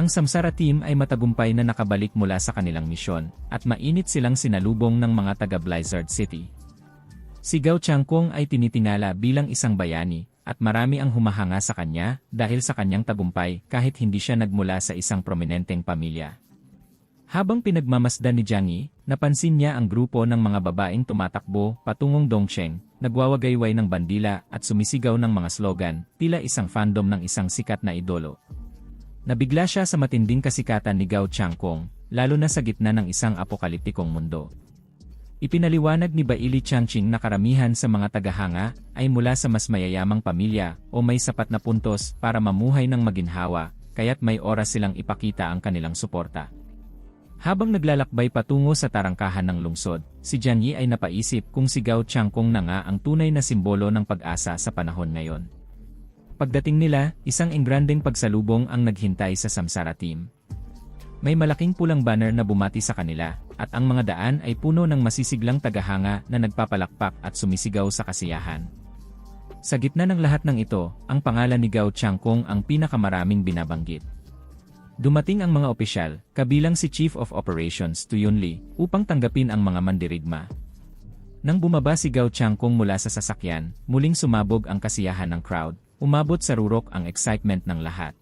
Ang Samsara team ay matagumpay na nakabalik mula sa kanilang misyon, at mainit silang sinalubong ng mga taga Blizzard City. Si Gao Changkong ay tinitingala bilang isang bayani, at marami ang humahanga sa kanya dahil sa kanyang tagumpay kahit hindi siya nagmula sa isang prominenteng pamilya. Habang pinagmamasdan ni Jiang Yi, napansin niya ang grupo ng mga babaeng tumatakbo patungong Dongsheng, nagwawagayway ng bandila at sumisigaw ng mga slogan, tila isang fandom ng isang sikat na idolo. Nabigla siya sa matinding kasikatan ni Gao Changkong, lalo na sa gitna ng isang apokaliptikong mundo. Ipinaliwanag ni Baili Changqing na karamihan sa mga tagahanga ay mula sa mas mayayamang pamilya o may sapat na puntos para mamuhay ng maginhawa, kaya't may oras silang ipakita ang kanilang suporta. Habang naglalakbay patungo sa tarangkahan ng lungsod, si Jiang Yi ay napaisip kung si Gao Changkong na nga ang tunay na simbolo ng pag-asa sa panahon ngayon. Pagdating nila, isang engrandeng pagsalubong ang naghintay sa Samsara team. May malaking pulang banner na bumati sa kanila, at ang mga daan ay puno ng masisiglang tagahanga na nagpapalakpak at sumisigaw sa kasiyahan. Sa gitna ng lahat ng ito, ang pangalan ni Gao Changkong ang pinakamaraming binabanggit. Dumating ang mga opisyal, kabilang si Chief of Operations Tuyun Lee, upang tanggapin ang mga mandirigma. Nang bumaba si Gao Changkong mula sa sasakyan, muling sumabog ang kasiyahan ng crowd, umabot sa rurok ang excitement ng lahat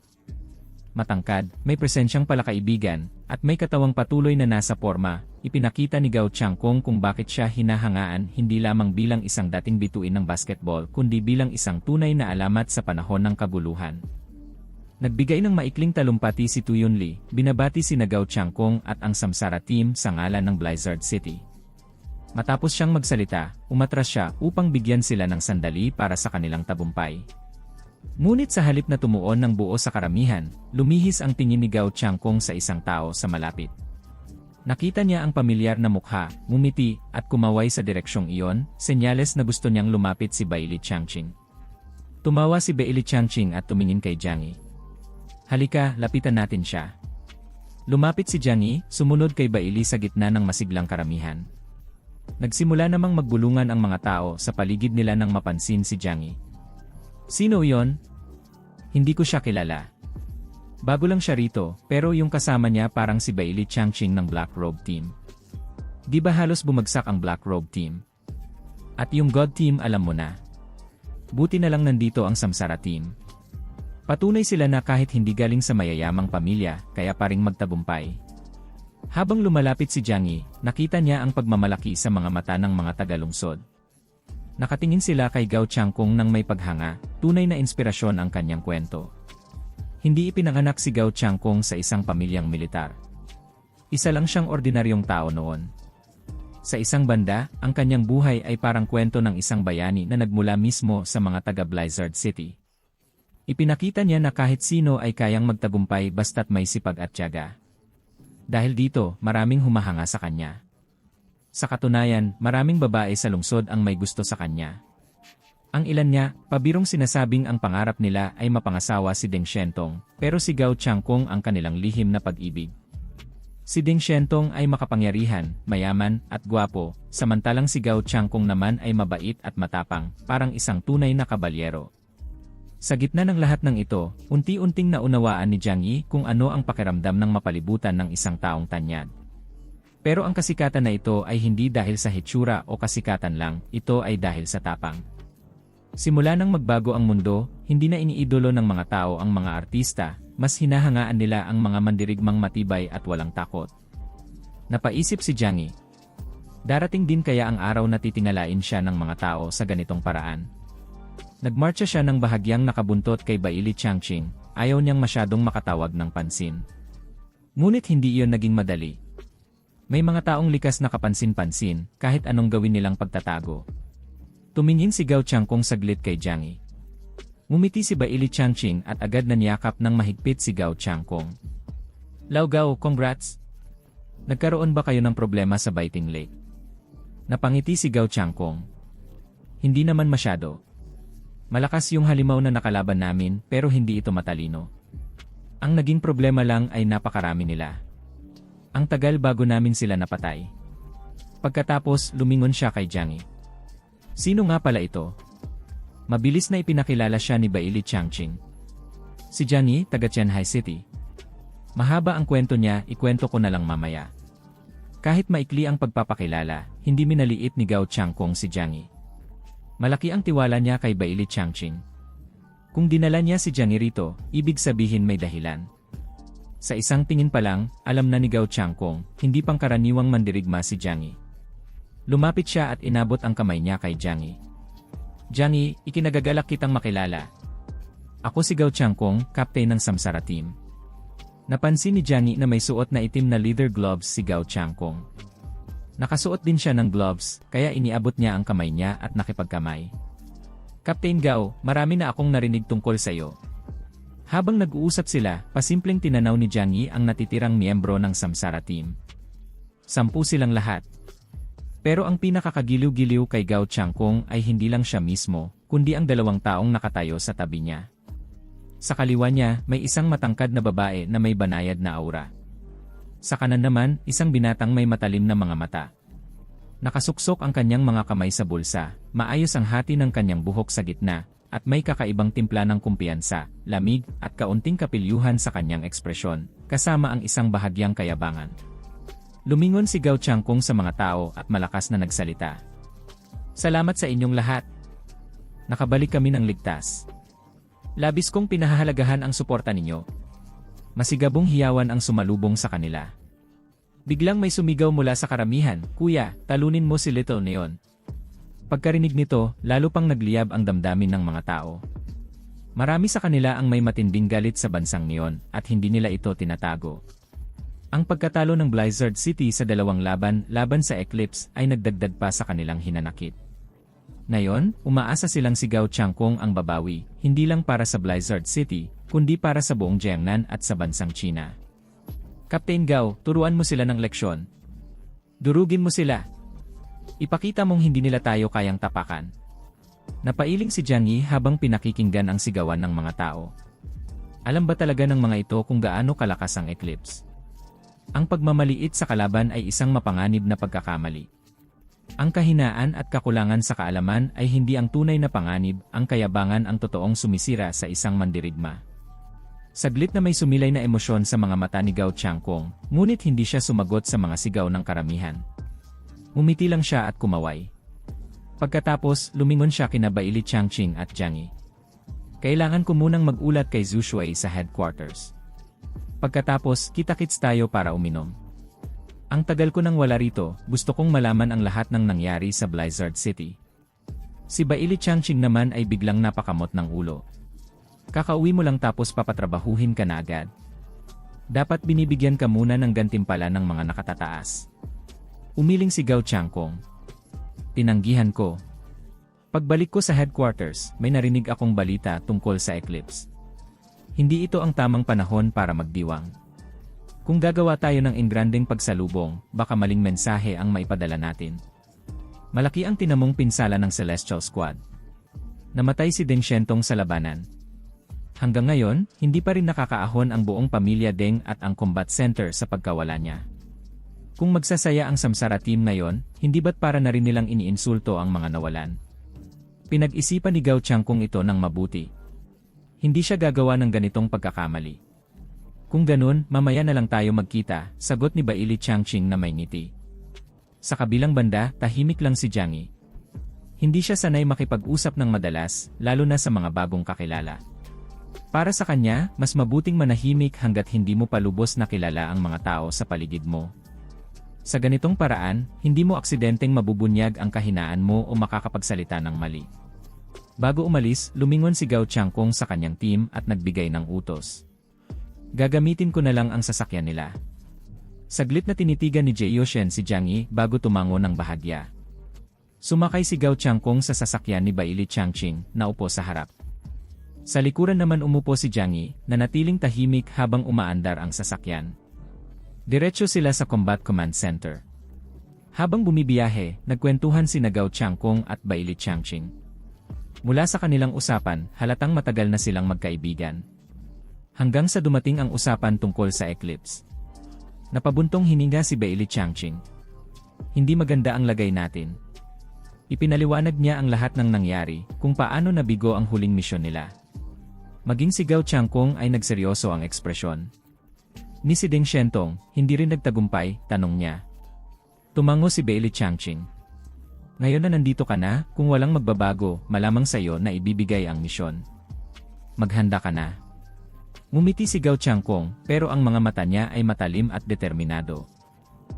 matangkad, may presensyang palakaibigan, at may katawang patuloy na nasa forma, ipinakita ni Gao Changkong kung bakit siya hinahangaan hindi lamang bilang isang dating bituin ng basketball kundi bilang isang tunay na alamat sa panahon ng kabuluhan. Nagbigay ng maikling talumpati si Tuyun Lee, binabati si Gao Changkong at ang Samsara team sa ngalan ng Blizzard City. Matapos siyang magsalita, umatras siya upang bigyan sila ng sandali para sa kanilang tabumpay. Ngunit sa halip na tumuon ng buo sa karamihan, lumihis ang tingin ni Gao Changkong sa isang tao sa malapit. Nakita niya ang pamilyar na mukha, ngumiti, at kumaway sa direksyong iyon, senyales na gusto niyang lumapit si Baili Changqing. Tumawa si Baili Changqing at tumingin kay Jiang. Halika, lapitan natin siya. Lumapit si Jiang sumunod kay Baili sa gitna ng masiglang karamihan. Nagsimula namang magbulungan ang mga tao sa paligid nila nang mapansin si Jiang. Sino yon? Hindi ko siya kilala. Bago lang siya rito, pero yung kasama niya parang si Bailey Changqing ng Black Robe Team. Di ba halos bumagsak ang Black Robe Team? At yung God Team alam mo na. Buti na lang nandito ang Samsara Team. Patunay sila na kahit hindi galing sa mayayamang pamilya, kaya paring magtagumpay. Habang lumalapit si Jiang Yi, nakita niya ang pagmamalaki sa mga mata ng mga tagalungsod. Nakatingin sila kay Gao Changkong nang may paghanga, tunay na inspirasyon ang kanyang kwento. Hindi ipinanganak si Gao Changkong sa isang pamilyang militar. Isa lang siyang ordinaryong tao noon. Sa isang banda, ang kanyang buhay ay parang kwento ng isang bayani na nagmula mismo sa mga taga Blizzard City. Ipinakita niya na kahit sino ay kayang magtagumpay basta't may sipag at tiyaga. Dahil dito, maraming humahanga sa kanya. Sa katunayan, maraming babae sa lungsod ang may gusto sa kanya. Ang ilan niya, pabirong sinasabing ang pangarap nila ay mapangasawa si Deng Shentong, pero si Gao Changkong ang kanilang lihim na pag-ibig. Si Deng Shentong ay makapangyarihan, mayaman, at gwapo, samantalang si Gao Changkong naman ay mabait at matapang, parang isang tunay na kabalyero. Sa gitna ng lahat ng ito, unti-unting naunawaan ni Jiang Yi kung ano ang pakiramdam ng mapalibutan ng isang taong tanyag. Pero ang kasikatan na ito ay hindi dahil sa hitsura o kasikatan lang, ito ay dahil sa tapang. Simula nang magbago ang mundo, hindi na iniidolo ng mga tao ang mga artista, mas hinahangaan nila ang mga mandirigmang matibay at walang takot. Napaisip si Yi. Darating din kaya ang araw na titingalain siya ng mga tao sa ganitong paraan. Nagmarcha siya ng bahagyang nakabuntot kay Baili Changqing, ayaw niyang masyadong makatawag ng pansin. Ngunit hindi iyon naging madali, may mga taong likas na kapansin-pansin, kahit anong gawin nilang pagtatago. Tumingin si Gao Changkong saglit kay Jiang Yi. Ngumiti si Baili Changqing at agad na niyakap ng mahigpit si Gao Changkong. Lao Gao, congrats! Nagkaroon ba kayo ng problema sa Biting Lake? Napangiti si Gao Changkong. Hindi naman masyado. Malakas yung halimaw na nakalaban namin pero hindi ito matalino. Ang naging problema lang ay napakarami nila. Ang tagal bago namin sila napatay. Pagkatapos, lumingon siya kay Jiang. Sino nga pala ito? Mabilis na ipinakilala siya ni Baili Changqing. Si Yi, taga Tianhai City. Mahaba ang kwento niya, ikwento ko na lang mamaya. Kahit maikli ang pagpapakilala, hindi minaliit ni Gao Changkong si Jiang. Malaki ang tiwala niya kay Baili Changqing. Kung dinala niya si Jiang rito, ibig sabihin may dahilan. Sa isang tingin pa lang, alam na ni Gao Changkong, hindi pangkaraniwang mandirigma si Jiang. Lumapit siya at inabot ang kamay niya kay Jiang Yi. Ikinagagalak kitang makilala. Ako si Gao Changkong, captain ng Samsara team. Napansin ni Jiang na may suot na itim na leather gloves si Gao Changkong. Nakasuot din siya ng gloves, kaya iniabot niya ang kamay niya at nakipagkamay. Captain Gao, marami na akong narinig tungkol sa iyo. Habang nag-uusap sila, pasimpleng tinanaw ni Jiang Yi ang natitirang miyembro ng Samsara team. Sampu silang lahat. Pero ang pinakakagiliw-giliw kay Gao Changkong ay hindi lang siya mismo, kundi ang dalawang taong nakatayo sa tabi niya. Sa kaliwa niya, may isang matangkad na babae na may banayad na aura. Sa kanan naman, isang binatang may matalim na mga mata. Nakasuksok ang kanyang mga kamay sa bulsa, maayos ang hati ng kanyang buhok sa gitna, at may kakaibang timpla ng kumpiyansa, lamig, at kaunting kapilyuhan sa kanyang ekspresyon, kasama ang isang bahagyang kayabangan. Lumingon si Gao Changkong sa mga tao at malakas na nagsalita. Salamat sa inyong lahat. Nakabalik kami ng ligtas. Labis kong pinahahalagahan ang suporta ninyo. Masigabong hiyawan ang sumalubong sa kanila. Biglang may sumigaw mula sa karamihan, Kuya, talunin mo si Little Neon. Pagkarinig nito, lalo pang nagliyab ang damdamin ng mga tao. Marami sa kanila ang may matinding galit sa bansang Neon at hindi nila ito tinatago. Ang pagkatalo ng Blizzard City sa dalawang laban laban sa Eclipse ay nagdagdag pa sa kanilang hinanakit. Ngayon, umaasa silang si Gao Changkong ang babawi, hindi lang para sa Blizzard City, kundi para sa buong Jiangnan at sa bansang China. Captain Gao, turuan mo sila ng leksyon. Durugin mo sila. Ipakita mong hindi nila tayo kayang tapakan. Napailing si Jiang Yi habang pinakikinggan ang sigawan ng mga tao. Alam ba talaga ng mga ito kung gaano kalakas ang eclipse? Ang pagmamaliit sa kalaban ay isang mapanganib na pagkakamali. Ang kahinaan at kakulangan sa kaalaman ay hindi ang tunay na panganib, ang kayabangan ang totoong sumisira sa isang mandirigma. Saglit na may sumilay na emosyon sa mga mata ni Gao Changkong, ngunit hindi siya sumagot sa mga sigaw ng karamihan. Umiti lang siya at kumaway. Pagkatapos, lumingon siya kina Baili Changqing at Jiang Yi. Kailangan ko munang mag-ulat kay Zhu Shuai sa headquarters. Pagkatapos, kita-kits tayo para uminom. Ang tagal ko nang wala rito, gusto kong malaman ang lahat ng nangyari sa Blizzard City. Si Baili Changqing naman ay biglang napakamot ng ulo. Kakauwi mo lang tapos papatrabahuhin ka na agad. Dapat binibigyan ka muna ng gantimpala ng mga nakatataas. Umiling si Gao Changkong. Tinanggihan ko. Pagbalik ko sa headquarters, may narinig akong balita tungkol sa eclipse. Hindi ito ang tamang panahon para magdiwang. Kung gagawa tayo ng ingranding pagsalubong, baka maling mensahe ang maipadala natin. Malaki ang tinamong pinsala ng Celestial Squad. Namatay si Deng Shentong sa labanan. Hanggang ngayon, hindi pa rin nakakaahon ang buong pamilya Deng at ang combat center sa pagkawala niya. Kung magsasaya ang Samsara team ngayon, hindi ba't para na rin nilang iniinsulto ang mga nawalan? Pinag-isipan ni Gao Changkong ito ng mabuti. Hindi siya gagawa ng ganitong pagkakamali. Kung ganun, mamaya na lang tayo magkita, sagot ni Baili Changqing na may ngiti. Sa kabilang banda, tahimik lang si Jiang Yi. Hindi siya sanay makipag-usap ng madalas, lalo na sa mga bagong kakilala. Para sa kanya, mas mabuting manahimik hanggat hindi mo palubos na kilala ang mga tao sa paligid mo. Sa ganitong paraan, hindi mo aksidenteng mabubunyag ang kahinaan mo o makakapagsalita ng mali. Bago umalis, lumingon si Gao Changkong sa kanyang team at nagbigay ng utos. Gagamitin ko na lang ang sasakyan nila. Saglit na tinitigan ni Jie Yoshen si Jiang Yi bago tumango ng bahagya. Sumakay si Gao Changkong sa sasakyan ni Baili Changqing na upo sa harap. Sa likuran naman umupo si Jiang Yi na natiling tahimik habang umaandar ang sasakyan. Diretso sila sa Combat Command Center. Habang bumibiyahe, nagkwentuhan si Gao Changkong at Baili Changqing. Mula sa kanilang usapan, halatang matagal na silang magkaibigan. Hanggang sa dumating ang usapan tungkol sa eclipse. Napabuntong hininga si Bailey Changqing. Hindi maganda ang lagay natin. Ipinaliwanag niya ang lahat ng nangyari, kung paano nabigo ang huling misyon nila. Maging si Gao Changkong ay nagseryoso ang ekspresyon. Ni si Deng Shentong, hindi rin nagtagumpay, tanong niya. Tumango si Bailey Changqing. Ngayon na nandito ka na, kung walang magbabago, malamang sa'yo na ibibigay ang misyon. Maghanda ka na. Ngumiti si Gao Changkong, pero ang mga mata niya ay matalim at determinado.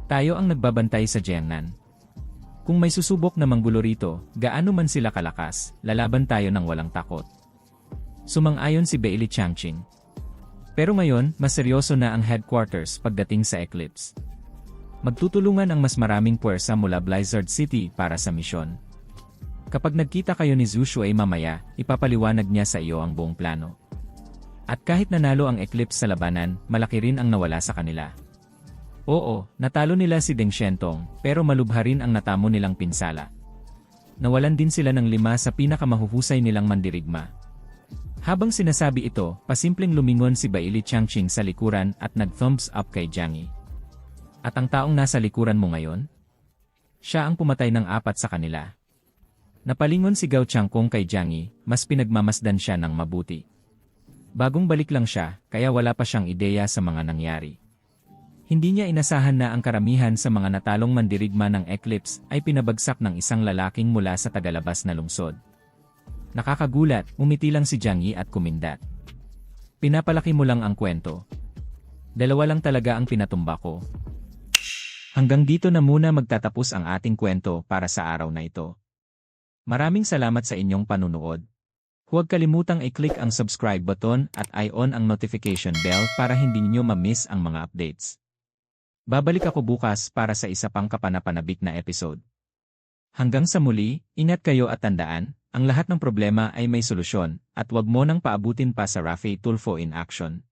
Tayo ang nagbabantay sa Jiangnan. Kung may susubok na manggulo rito, gaano man sila kalakas, lalaban tayo ng walang takot. Sumang-ayon si Bailey Changqing. Pero ngayon, mas seryoso na ang headquarters pagdating sa Eclipse. Magtutulungan ang mas maraming puwersa mula Blizzard City para sa misyon. Kapag nagkita kayo ni Zhu Shuai mamaya, ipapaliwanag niya sa iyo ang buong plano. At kahit nanalo ang Eclipse sa labanan, malaki rin ang nawala sa kanila. Oo, natalo nila si Deng Shentong, pero malubha rin ang natamo nilang pinsala. Nawalan din sila ng lima sa pinakamahuhusay nilang mandirigma. Habang sinasabi ito, pasimpleng lumingon si Bailey Changqing sa likuran at nag-thumbs up kay Jiang Yi. At ang taong nasa likuran mo ngayon? Siya ang pumatay ng apat sa kanila. Napalingon si Gao Changkong kay Jiang Yi, mas pinagmamasdan siya ng mabuti. Bagong balik lang siya, kaya wala pa siyang ideya sa mga nangyari. Hindi niya inasahan na ang karamihan sa mga natalong mandirigma ng Eclipse ay pinabagsak ng isang lalaking mula sa tagalabas na lungsod. Nakakagulat, umiti lang si Jiang Yi at kumindat. Pinapalaki mo lang ang kwento. Dalawa lang talaga ang pinatumba ko. Hanggang dito na muna magtatapos ang ating kwento para sa araw na ito. Maraming salamat sa inyong panunood. Huwag kalimutang i-click ang subscribe button at i-on ang notification bell para hindi niyo ma-miss ang mga updates. Babalik ako bukas para sa isa pang kapanapanabik na episode. Hanggang sa muli, ingat kayo at tandaan, ang lahat ng problema ay may solusyon, at wag mo nang paabutin pa sa Rafi Tulfo in action.